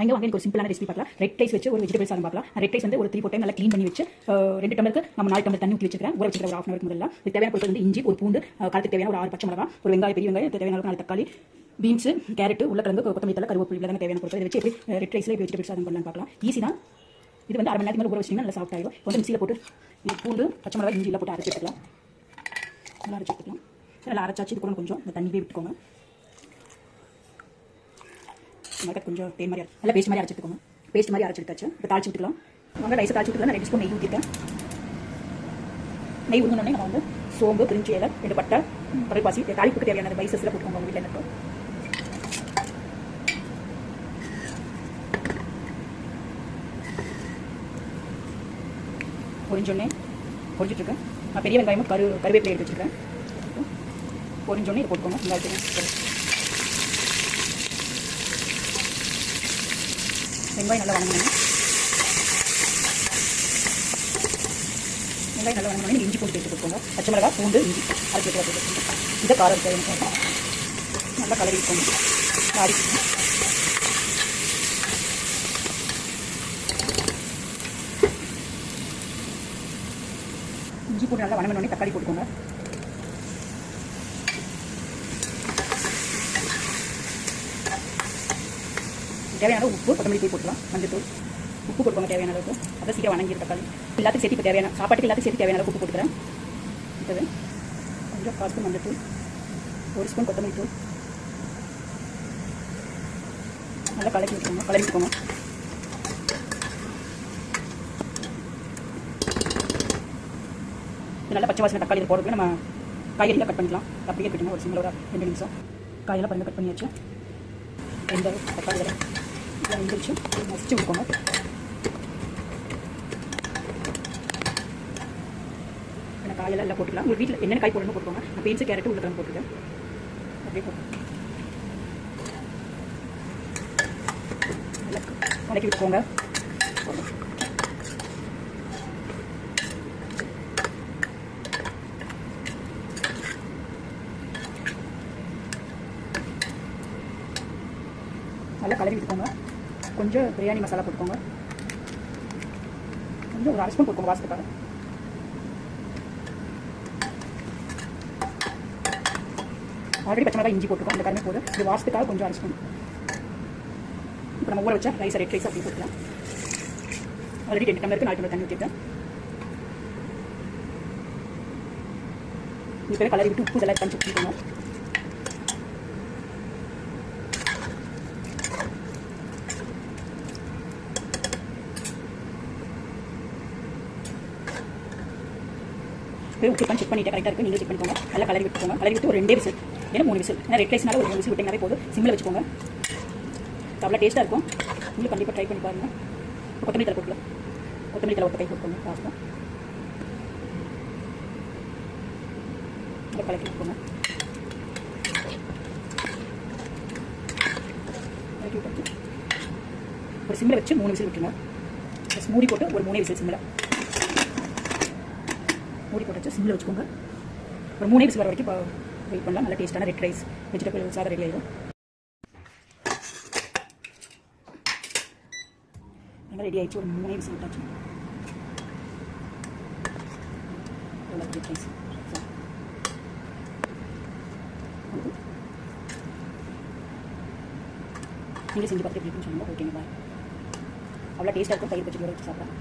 அங்கே வாங்க எனக்கு ஒரு சிம்பிளான ரெசிபி பார்க்கலாம். ரெட் ரைஸ் வச்சு ஒரு வெஜிடபிள் சாதம் பார்க்கலாம். ரெட் ரைஸ் வந்து ஒரு த்ரீ ஃபோர் டைம் நல்லா க்ளீன் பண்ணி வச்சு ரெண்டு டம்ளருக்கு நம்ம நாலு டம்ளர் தண்ணி ஊற்றி வச்சுக்கிறேன். ஒரு வச்சுக்கிற ஒரு ஆஃப் முதல்ல. இது தேவையான பொருட்கள் வந்து இஞ்சி ஒரு பூண்டு காலத்துக்கு தேவையான ஒரு ஆறு பச்சை மிளகா ஒரு வெங்காயம் பெரிய வெங்காயம் தேவையான அளவுக்கு நாலு தக்காளி பீன்ஸ் கேரட் உருளைக்கிழங்கு கொத்தமல்லி தலை கருவேப்பிலை இதெல்லாம் தேவையான பொருட்கள். இதை வச்சு எப்படி ரெட் ரைஸில் வெஜிடபிள் சாதம் பண்ணலாம் பார்க்கலாம். ஈஸி தான். இது வந்து அரை மணி நேரத்துக்கு மேலே ஊற வச்சிங்கன்னா நல்லா சாஃப்ட் ஆகிடும் கொஞ்சம் மிக்சியில் போட்டு பூண்டு பச்சை மிளகா இஞ்சியில் போட்டு அரைச்சி எடுத்துக்கலாம். நல்லா அரைச்சி எடுத்துக்கலாம். நல்லா அரைச்சாச்சு இது கூட கொஞ்சம் இந்த தண்ணியே விட்டுக்கோங்க. நல்லா கொஞ்சம் தேன் மாதிரி நல்லா பேஸ்ட் மாதிரி அரைச்சிட்டுக்கோங்க பேஸ்ட் மாதிரி அரைச்சிட்டு இப்போ தாளிச்சு விட்டுக்கலாம். வாங்க ரைஸை தாளிச்சு விட்டுக்கலாம். ரெண்டு ஸ்பூன் நெய் ஊற்றிட்டேன் நெய் ஊற்றினோடனே நம்ம வந்து சோம்பு பிரிஞ்சி இலை ரெண்டு பட்டை கடல்பாசி தாளிப்புக்கு தேவையான பைசஸில் போட்டுக்கோங்க உங்கள் வீட்டில் எனக்கு பொரிஞ்சோடனே பொரிஞ்சிட்ருக்கேன். நான் பெரிய வெங்காயமும் கரு கருவேப்பிலை எடுத்து வச்சுருக்கேன். பொரிஞ்சோடனே இது போட்டுக்கோங்க. வெங்காயத்தையும் வெங்காயம் நல்லா வணங்கணும் வெங்காயம் நல்லா வணங்கணும் இஞ்சி பூண்டு எடுத்து கொடுக்கோங்க பச்சை மிளகா பூண்டு இஞ்சி அரைச்சி வச்சு வச்சுக்கோங்க. இதை காரம் தேவையான நல்லா கலரி வைக்கோங்க அடிக்கணும் இஞ்சி போட்டு நல்லா வணங்கணுன்னே தக்காளி போட்டுக்கோங்க. தேவையான உப்பு கொத்தமல்லி தூள் போட்டுக்கலாம். மஞ்சத்தூள் உப்பு போட்டுக்கோங்க தேவையான அளவுக்கு. அப்போ சீக்கிரம் வணங்கிடும் தக்காளி. எல்லாத்துக்கும் சேர்த்து இப்போ தேவையான சாப்பாட்டுக்கு எல்லாத்துக்கும் சேர்த்து தேவையான அளவுக்கு உப்பு போட்டுக்கிறேன். அடுத்தது கொஞ்சம் கால் ஸ்பூன் ஒரு ஸ்பூன் கொத்தமல்லி தூள். நல்லா கலக்கி விட்டுக்கோங்க கலக்கி விட்டுக்கோங்க இது நல்லா பச்சை வாசனை தக்காளி போடுறது நம்ம காய்கறிலாம் கட் பண்ணிக்கலாம். அப்படியே கட்டுங்க ஒரு சிங்களோட ஒரு ரெண்டு நிமிஷம். காயெல்லாம் பாருங்க கட் பண்ணியாச்சு. ரெண்டு தக்காளி வரை இதெல்லாம் வெந்துருச்சு மசிச்சு விட்டுக்கோங்க இந்த காயெல்லாம் எல்லாம் போட்டுக்கலாம் உங்கள் வீட்டில் என்னென்ன காய் போடணும் போட்டுக்கோங்க நான் பீன்ஸு கேரட்டு உருளைக்கிழங்கு போட்டுருக்கேன் அப்படியே போட்டு வதக்கி விட்டுக்கோங்க நல்லா கலரி விட்டுக்கோங்க கொஞ்சம் பிரியாணி மசாலா போட்டுக்கோங்க. கொஞ்சம் ஒரு அரை ஸ்பூன் போட்டுக்கோங்க வாசத்துக்காக ஆல்ரெடி பச்சை மிளகாய் இஞ்சி போட்டுருக்கோம் அந்த கருமை போதும். இது வாசத்துக்காக கொஞ்சம் அரை ஸ்பூன். இப்போ நம்ம ஊற வச்சா ரைஸ் ரெட் ரைஸ் அப்படி போட்டுக்கலாம். ஆல்ரெடி ரெண்டு டம்ளருக்கு நாலு டம்ளர் தண்ணி ஊற்றிட்டேன் இப்போ கலரி விட்டு உப்பு இதெல்லாம் பஞ்சு ஊற்றிக்கோங்க போய் உப்பு செக் பண்ணிட்டு கரெக்டாக இருக்கு. நீங்கள் செக் பண்ணிக்கோங்க. நல்லா கலரி விட்டுக்கோங்க. கலரி விட்டு ஒரு ரெண்டே விசில். ஏன்னா மூணு விசில். ஏன்னா ரெட் ரைஸ்னால ஒரு மூணு விசில் விட்டிங்கனாவே போதும். சிம்மில் வச்சுக்கோங்க. அவ்வளோ டேஸ்ட்டாக இருக்கும். நீங்களும் கண்டிப்பாக ட்ரை பண்ணி பாருங்கள் கொத்தமல்லி தலை போட்டுக்கலாம். கொத்தமல்லி தலை ஒரு கை போட்டுக்கோங்க. லாஸ்ட்டாக நல்லா கலக்கி விட்டுக்கோங்க. ஒரு சிம்மில் வச்சு மூணு விசில் விட்டுருங்க. ப்ளஸ் மூடி போட்டு ஒரு மூணே விசில் சிம்மில். மூடி போட்டு சிம்மில் வச்சுக்கோங்க. ஒரு மூணே விசில் வர வரைக்கும் இப்போ வெயிட் பண்ணலாம். நல்லா டேஸ்ட்டான ரெட் ரைஸ் வெஜிடபிள் சாதம் ரெடி ஆகிடும் நல்லா ரெடி ஆகிடுச்சு ஒரு மூணே விசில் விட்டாச்சு. ரெட் ரைஸ் நீங்கள் செஞ்சு பார்த்துட்டு எப்படி சொல்லுங்கள் ஓகேங்க பாய் அவ்வளோ டேஸ்ட்டாக இருக்கும். தயிர் பச்சடி வச்சு சாப்பிட்றேன்